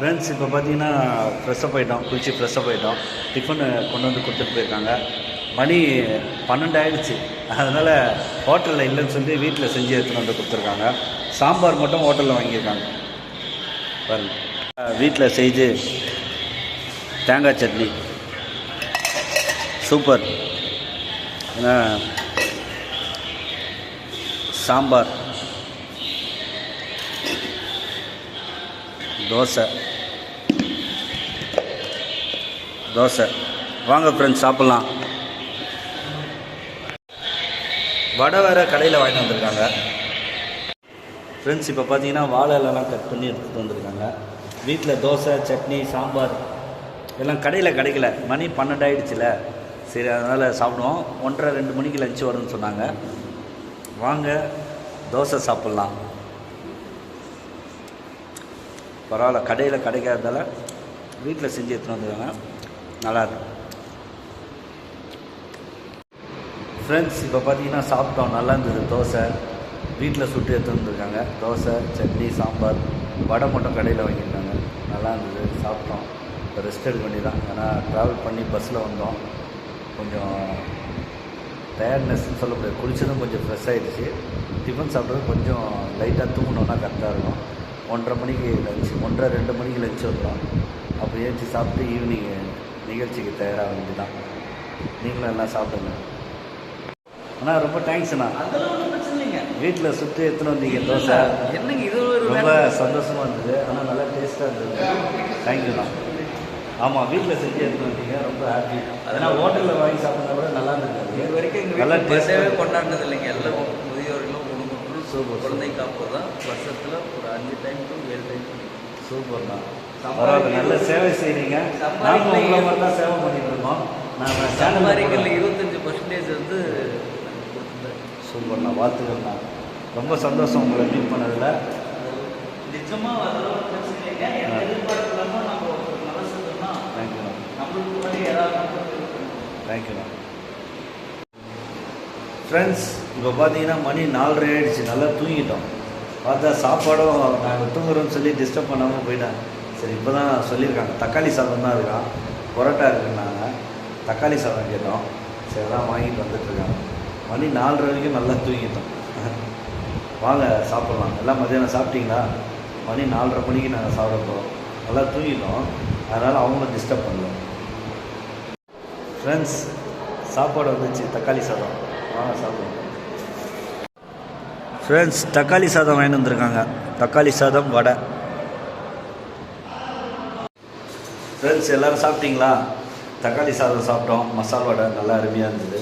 Friends இப்போ பார்த்தீங்கன்னா fresh up ஆகிட்டோம் குளிச்சு ஃப்ரெஷ்ஷப் ஆகிட்டோம் டிஃபனு கொண்டு வந்து கொடுத்துட்டு போயிருக்காங்க. மணி பன்னெண்டு ஆயிடுச்சு. அதனால் ஹோட்டலில் இல்லைன்னு சொல்லி வீட்டில் செஞ்சு எடுத்துகிட்டு வந்து கொடுத்துருக்காங்க. சாம்பார் மட்டும் ஹோட்டலில் வாங்கியிருக்காங்க. பாருங்க. வீட்டில் செய்து தேங்காய் சட்னி. சூப்பர். ஏன்னா சாம்பார். தோசை. தோசை. வாங்க ஃப்ரெண்ட்ஸ் சாப்பிட்லாம். வடை வேறு கடையில் வாங்கிட்டு வந்திருக்காங்க. ஃப்ரெண்ட்ஸ் இப்போ பார்த்தீங்கன்னா வாழை இலைலாம் கட் பண்ணி எடுத்துகிட்டு வந்திருக்காங்க. வீட்டில் தோசை சட்னி சாம்பார் எல்லாம் கடையில் கிடைக்கல. மணி பன்னெண்டு ஆகிடுச்சில்ல சரி அதனால் சாப்பிடுவோம். ஒன்றரை ரெண்டு மணிக்கு லஞ்சு வரும்னு சொன்னாங்க. வாங்க தோசை சாப்பிட்லாம். பரவாயில்ல கடையில் கிடைக்காததால் வீட்டில் செஞ்சு எடுத்துகிட்டு வந்துருக்காங்க. நல்லாயிருக்கு ஃப்ரெண்ட்ஸ் இப்போ பார்த்தீங்கன்னா சாப்பிட்டோம். நல்லா இருந்தது. தோசை. வீட்டில் சுட்டு எடுத்து வந்துருக்காங்க. தோசை சட்னி சாம்பார். வடை மட்டும் கடையில் வாங்கியிருக்காங்க நல்லா இருந்தது. சாப்பிட்டோம். இப்போ ரெஸ்ட் எடுக்க வேண்டியதான் ஏன்னா ட்ராவல் பண்ணி பஸ்ஸில் வந்தோம். கொஞ்சம் டயர்ட்னஸ்ன்னு சொல்லக்கூடிய குளிச்சதும் கொஞ்சம் ஃப்ரெஷ் ஆகிடுச்சு டிஃபன் சாப்பிட்றது கொஞ்சம் லைட்டாக தூங்கினோன்னா கரெக்டாக இருக்கும். ஒன்றரை மணிக்கு லஞ்ச் ஒன்றரை ரெண்டு மணிக்கு லஞ்ச் வந்துடும் அப்போ ஏஞ்சி சாப்பிட்டு ஈவினிங் நிகழ்ச்சிக்கு தயாராக வேண்டியதான் நீங்களும் எல்லாம் சாப்பிடுங்க. அண்ணா ரொம்ப தேங்க்ஸ்ண்ணா வீட்டில் சுற்றி எடுத்துன்னு வந்தீங்க தோசை. என்னங்க இது ஒரு ரொம்ப சந்தோஷமாக இருந்தது. ஆனால் நல்லா டேஸ்ட்டாக இருந்தது. தேங்க்யூண்ணா ஆமாம் வீட்டில் செஞ்சு எடுத்துன்னு வந்தீங்க ரொம்ப ஹாப்பி அதனால் ஹோட்டலில் வாங்கி சாப்பிட்டா கூட நல்லா இருந்தது இது வரைக்கும் எங்கள் நல்லா வீட்டில் பர்த்டேவே டேஸ்ட்டாக கொண்டாடினது இல்லைங்க எல்லாம் முதியோர்களும் குடும்பங்களும் குழந்தை காப்பு தான் வருஷத்தில் ஒரு அஞ்சு டைம் டு ஏழு டைம் சூப்பர்ண்ணா பரவாயில்ல நல்ல சேவை நாம சம்பாதிக்கல. உங்களை மாதிரி தான் சேவை பண்ணிட்டு இருக்கோம். நாங்கள் சம்பாதிக்கல. இருபத்தஞ்சு பர்சன்டேஜ் வந்து. சூப்பர்ண்ணா வாழ்த்துக்கள்ண்ணா ரொம்ப சந்தோஷம் உங்களை மீட் பண்ணதில். நிஜமா அதெல்லாம் பிரச்சனை இல்லைங்க. எந்த எதிர்பார்ப்பு இல்லாமல் நம்ம ஒரு நல்ல செஞ்சோம்னா தேங்க்யூண்ணா நம்மளுக்கு முன்னாடி ஏதாவது தேங்க்யூண்ணா ஃப்ரெண்ட்ஸ் இப்போ பார்த்தீங்கன்னா மணி நாலரை ஆயிடுச்சு. நல்லா தூங்கிட்டோம். பார்த்தா சாப்பாடும் நாங்கள் தூங்குறோம்னு சொல்லி டிஸ்டர்ப் பண்ணாமல் போயிட்டேன் சரி இப்போ தான் சொல்லியிருக்காங்க. தக்காளி சாதம் தான் இருக்கான் பரோட்டா இருக்குன்னாங்க. தக்காளி சாதம் கேட்டோம். சரி அதான் வாங்கிட்டு வந்துட்டுருக்காங்க. மணி நாலரை வரைக்கும் நல்லா தூங்கிட்டோம். வாங்க சாப்பிட்லாம். எல்லாம் மதியானம் சாப்பிட்டீங்களா? மணி நாலரை மணிக்கு நாங்கள் சாப்பிட போகிறோம் நல்லா தூங்கிட்டோம். அதனால் அவங்களும் டிஸ்டர்ப் பண்ணல. ஃப்ரெண்ட்ஸ் சாப்பாடு வந்துச்சு. தக்காளி சாதம். வாங்க சாப்பிடுவோம் ஃப்ரெண்ட்ஸ் தக்காளி சாதம் வாங்கிட்டு வந்திருக்காங்க. தக்காளி சாதம் வடை. ஃப்ரெண்ட்ஸ் எல்லோரும் சாப்பிட்டீங்களா? தக்காளி சாதம் சாப்பிட்டோம். மசால் வடை நல்லா அருமையாக இருந்தது.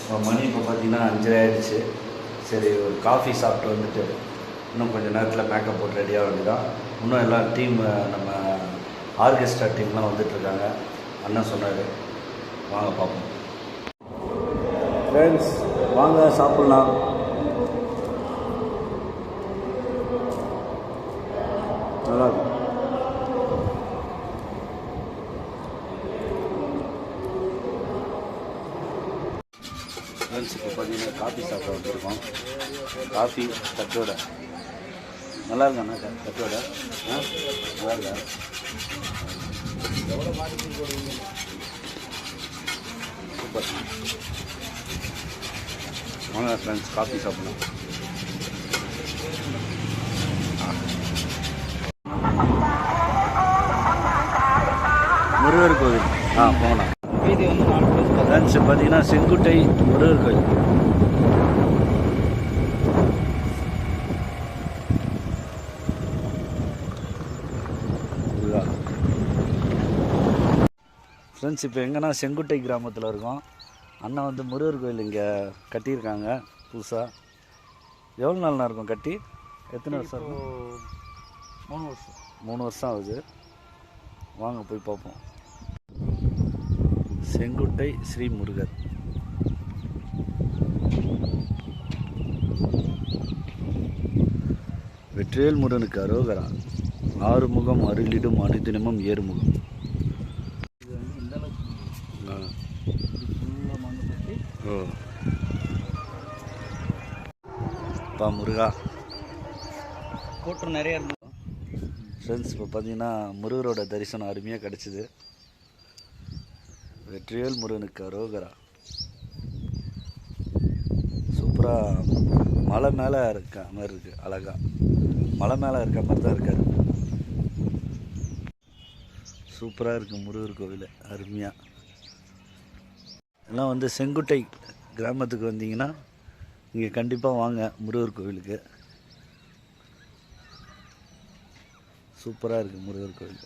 இப்போ மணி இப்போ பார்த்தீங்கன்னா அஞ்சரை ஆயிடுச்சு. சரி ஒரு காஃபி சாப்பிட்டு வந்துட்டு இன்னும் கொஞ்சம் நேரத்தில் மேக்கப் போட்டு ரெடியாக வேண்டியதான் இன்னும் எல்லாம் டீம் நம்ம ஆர்கெஸ்ட்ரா டீம்லாம் வந்துட்டுருக்காங்க அண்ணன் சொன்னார். வாங்க பார்ப்போம் ஃப்ரெண்ட்ஸ் வாங்க சாப்பிட்லாம். நல்லா ஃப்ரெண்ட்ஸ் இப்போ பார்த்தீங்கன்னா காஃபி சாப்பிட வந்துருக்கோம். காஃபி தட்டோட நல்லா இருக்காண்ணா தட்டோட ஆ? நல்லா இருக்கா? சூப்பர் வாங்க ஃப்ரெண்ட்ஸ் காஃபி சாப்பிடலாம். முருகர் கோவில். ஆ போகலாம். வீதி வந்து ஃப்ரெண்ட்ஸ் பார்த்தீங்கன்னா செங்குட்டை முருகர் கோயில் ஃப்ரெண்ட்ஸ் இப்போ எங்கன்னா செங்குட்டை கிராமத்தில் இருக்கோம். அண்ணன் வந்து முருகர் கோயில் இங்கே கட்டியிருக்காங்க புதுசாக எவ்வளோ நாள்னா இருக்கும் கட்டி? எத்தனை வருஷம் மூணு வருஷம். மூணு வருஷம் ஆகுது. வாங்க போய் பார்ப்போம். செங்குட்டை ஸ்ரீ முருகர். வெற்றிவேல் முருகனுக்கு அரோகரா. ஆறுமுகம் அருளிடும் அனுதினமும் ஏறுமுகம். ஓ. பா முருகா. கூட்டம் நிறைய இருந்தது. ஃப்ரெண்ட்ஸ் இப்போ பார்த்தீங்கன்னா முருகரோட தரிசனம் அருமையாக கிடச்சிது. வெற்றிவேல் முருகனுக்கு அரோகரா. சூப்பராக மலை மேலே இருக்க மாதிரி இருக்குது அழகா. மலை மேலே இருக்க மாதிரி தான் இருக்காரு. சூப்பராக இருக்குது முருகர் கோவில் அருமையாக எல்லாம் வந்து செங்குட்டை கிராமத்துக்கு வந்தீங்கன்னா இங்கே கண்டிப்பாக வாங்க முருகர் கோவிலுக்கு. சூப்பராக இருக்குது முருகர் கோவில்.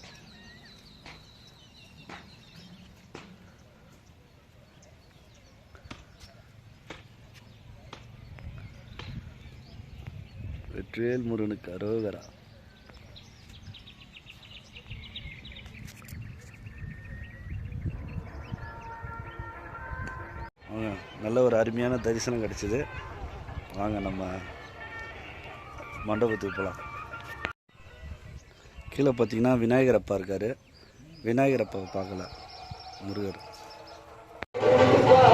வெற்றிவேல் முருகனுக்கு அரோகரா. நல்ல ஒரு அருமையான தரிசனம் கிடச்சிது. வாங்க நம்ம மண்டபத்துக்கு போகலாம் கீழே பார்த்தீங்கன்னா விநாயகர் அப்பா இருக்கார். விநாயகர் அப்பாவை பார்க்கல முருகர்.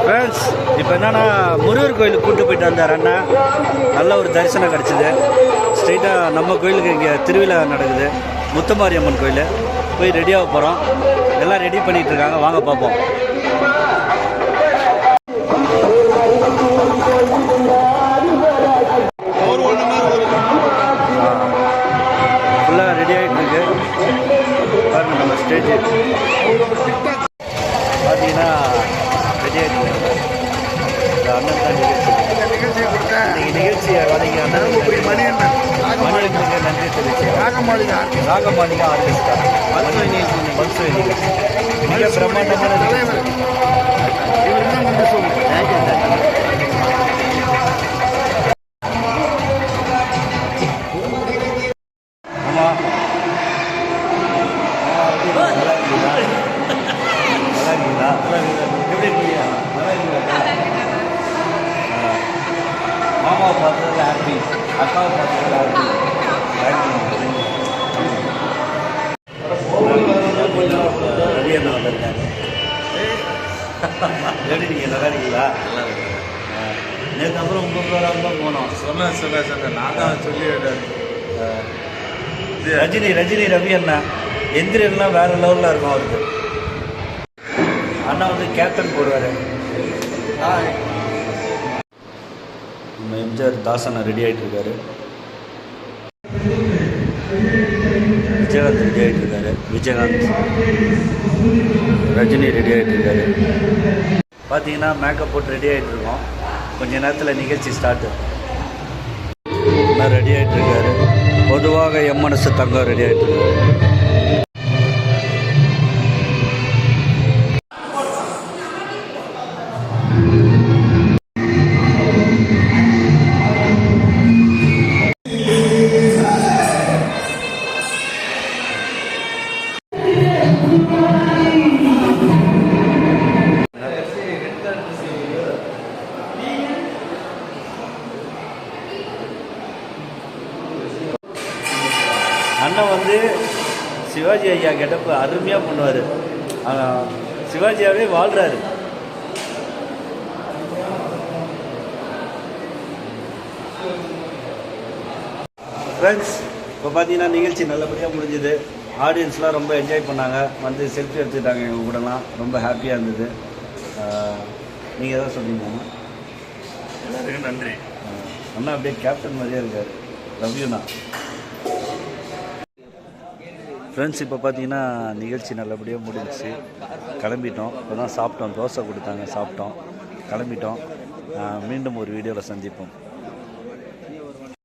ஃப்ரெண்ட்ஸ் இப்போ என்னன்னா முருகர் கோயிலுக்கு கூட்டு போயிட்டு வந்தார் அண்ணா. நல்ல ஒரு தரிசனம் கிடச்சிது. ஸ்ட்ரெயிட்டாக நம்ம கோயிலுக்கு இங்கே திருவிழா நடக்குது. முத்தமாரியம்மன் கோயில். போய் ரெடியாக போகிறோம் எல்லாம் ரெடி பண்ணிகிட்டு இருக்காங்க. வாங்க பார்ப்போம். ஃபுல்லாக ரெடி ஆகிட்டு இருக்கு. பாருங்க நம்ம ஸ்டேஜ் பார்த்தீங்கன்னா ரெடி ஆகிட்டு இருக்கு. அண்ணன் தான் நிகழ்ச்சி இன்னைக்கு நிகழ்ச்சி வழங்கி அண்ணன் மணியனுக்கு நன்றி தெரிவிச்சு ராகமாளிகா ஆர்கெஸ்ட்ரா பல்சுவை நிகழ்ச்சி மிக பிரம்மாண்டமான நிகழ்ச்சி தேங்க்யூ தேங்க்யூ பார்த்ததுல ஹாப்பி அக்காவை பார்த்ததுல ரவி அண்ணா வந்திருக்காங்க எப்படி நீங்கள் நல்லா இருக்கீங்களா நல்லா இருக்கு நேற்று அப்புறம் உங்கள் பேராக தான் போனோம் சொன்னேன் சொன்னேன் சொன்னேன் நான் தான் சொல்லி ரஜினி ரஜினி ரவி அண்ணா எந்திரன்லாம் வேற லெவலில் இருக்கும் அவருக்கு அண்ணா வந்து கேப்டன் போடுவார். நம்ம எம்ஜிஆர் தாசனை ரெடி ஆகிட்டு இருக்காரு விஜயகாந்த் ரெடி ஆகிட்டு இருக்காரு விஜயகாந்த். ரஜினி ரெடி ஆகிட்டு இருக்காரு பார்த்தீங்கன்னா மேக்கப் போட்டு ரெடி ஆகிட்டு இருக்கோம் கொஞ்ச நேரத்தில் நிகழ்ச்சி ஸ்டார்ட் எல்லாம் ரெடி ஆகிட்டு இருக்காரு பொதுவாக எம்மனசு தங்கம் ரெடி ஆகிட்டு இருக்காரு சிவாஜி ஐயா கெட்டப்பு அருமையாக பண்ணுவார். சிவாஜியாவே வாழ்கிறாரு ஃப்ரெண்ட்ஸ் இப்போ பார்த்தீங்கன்னா நிகழ்ச்சி நல்லபடியாக முடிஞ்சுது. ஆடியன்ஸ்லாம் ரொம்ப என்ஜாய் பண்ணாங்க. வந்து செல்ஃபி எடுத்துக்கிட்டாங்க எங்கள் கூடலாம். ரொம்ப ஹாப்பியாக இருந்தது. நீங்கள் எதாவது சொன்னீங்கன்னா எல்லாருக்கும் நன்றி. அண்ணா அப்படியே கேப்டன் மாதிரியே இருக்கார். லவ்யூண்ணா ஃப்ரெண்ட்ஸ் இப்போ பார்த்தீங்கன்னா நிகழ்ச்சி நல்லபடியாக முடிஞ்சிச்சு. கிளம்பிட்டோம். இப்போ தான் சாப்பிட்டோம். தோசை கொடுத்தாங்க சாப்பிட்டோம். கிளம்பிட்டோம். மீண்டும் ஒரு வீடியோவில் சந்திப்போம்.